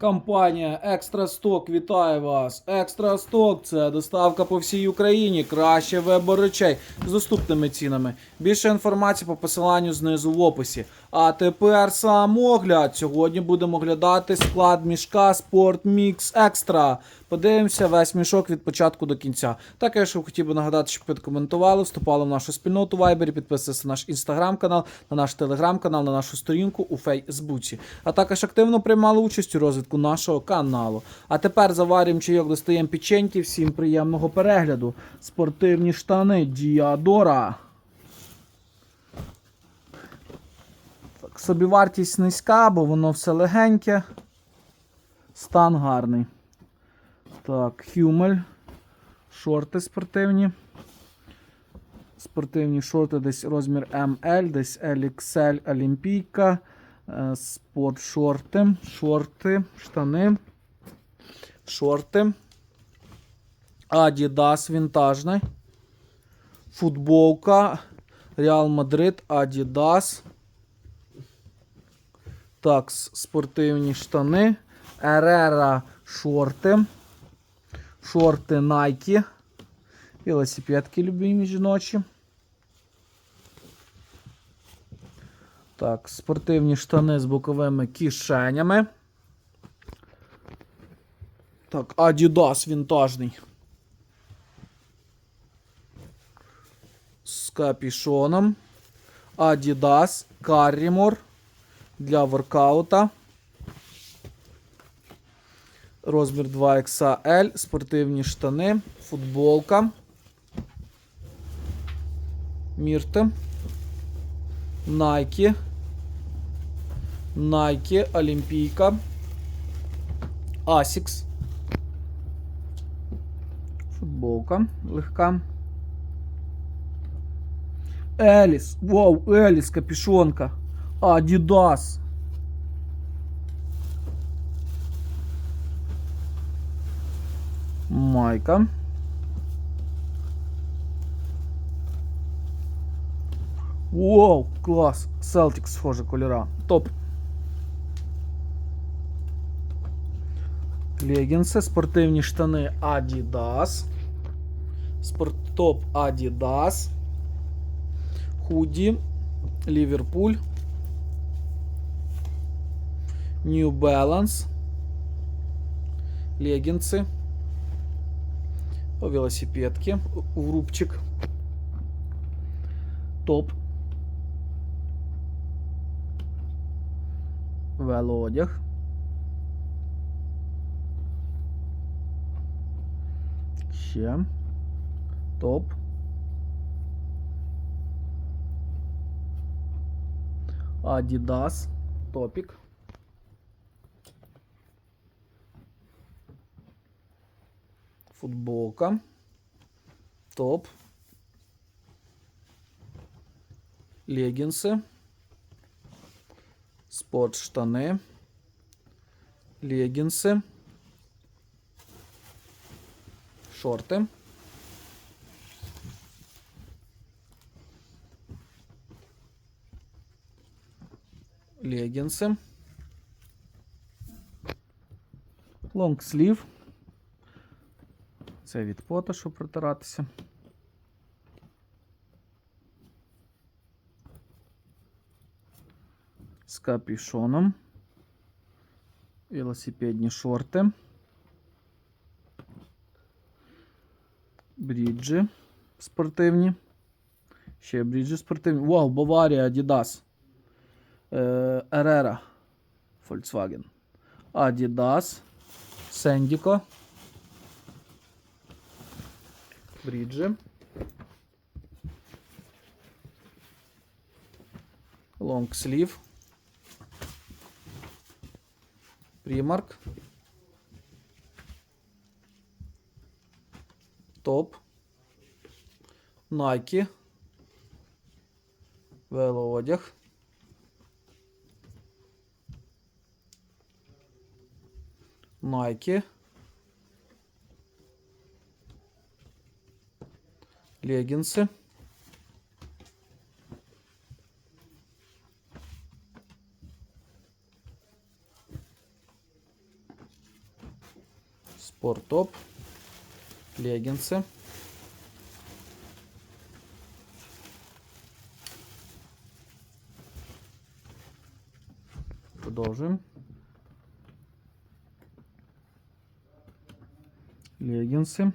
Компанія Екстра Сток вітає вас. Екстрасток це доставка по всій Україні. Краще вибор речей з доступними цінами. Більше інформації по посиланню знизу в описі. А тепер сам огляд. Сьогодні будемо оглядати склад мішка Sport Mix Extra. Подивимося весь мішок від початку до кінця. Також хотів би нагадати, щоб підкоментували, вступали в нашу спільноту Viber, підписувалися на наш інстаграм-канал, на наш телеграм-канал, на нашу сторінку у Фейсбуці. А також активно приймали участь у розвитку нашого каналу. А тепер заварюємо чайок, достаємо печеньки. Всім приємного перегляду. Спортивні штани Діадора. Собівартість низька, бо воно все легеньке. Стан гарний. Так, Хюмель. Шорти спортивні. Спортивні шорти десь розмір ML, десь LXL Олімпійка. Е, Спорт шорти. Шорти, штани. Шорти. Adidas вінтажний. Футболка. Реал Мадрид, Adidas. Так, спортивні штани. Ерера шорти. Шорти Nike. Велосипедки любимі жіночі. Так, спортивні штани з боковими кишенями. Так, Adidas вінтажний. З капішоном. Adidas Carrimore для воркаута. Розмір 2XL, спортивні штани, футболка. Мірте. Nike. Nike, Олімпійка. Asics. Футболка легка. Еліс. Вау, Еліс, капюшонка. Adidas. Майка. Вау, клас! Celtics схоже кольора. Топ. Легінси, спортивні штани Adidas. Спорттоп Adidas. Худі. Ліверпуль. New Balance. Легінси. О, велосипедки. В рубчик. Топ. Велоодяг. Ще. Топ. Adidas. Топік. Футболка. Топ. Легінси. Спортштани. Легінси. Шорти. Легінси. Лонгслів. Це від пота, щоб протиратися. З капюшоном. Велосипедні шорти. Бріджі спортивні. Ще бріджі спортивні. Вау, Баварія, Adidas. Е, Ерера. Volkswagen. Adidas. Сендіко. Бріджі. Лонгслів. Примарк. Топ. Nike. Велоодяг. Nike. Легінси. Спорттоп. Легінси. Продовжуємо. Легінси.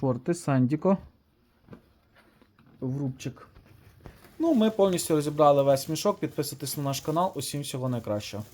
Шорти, Сандіко. Врубчик. Ну, ми повністю розібрали весь мішок. Підписуйтесь на наш канал. Усім всього найкращого.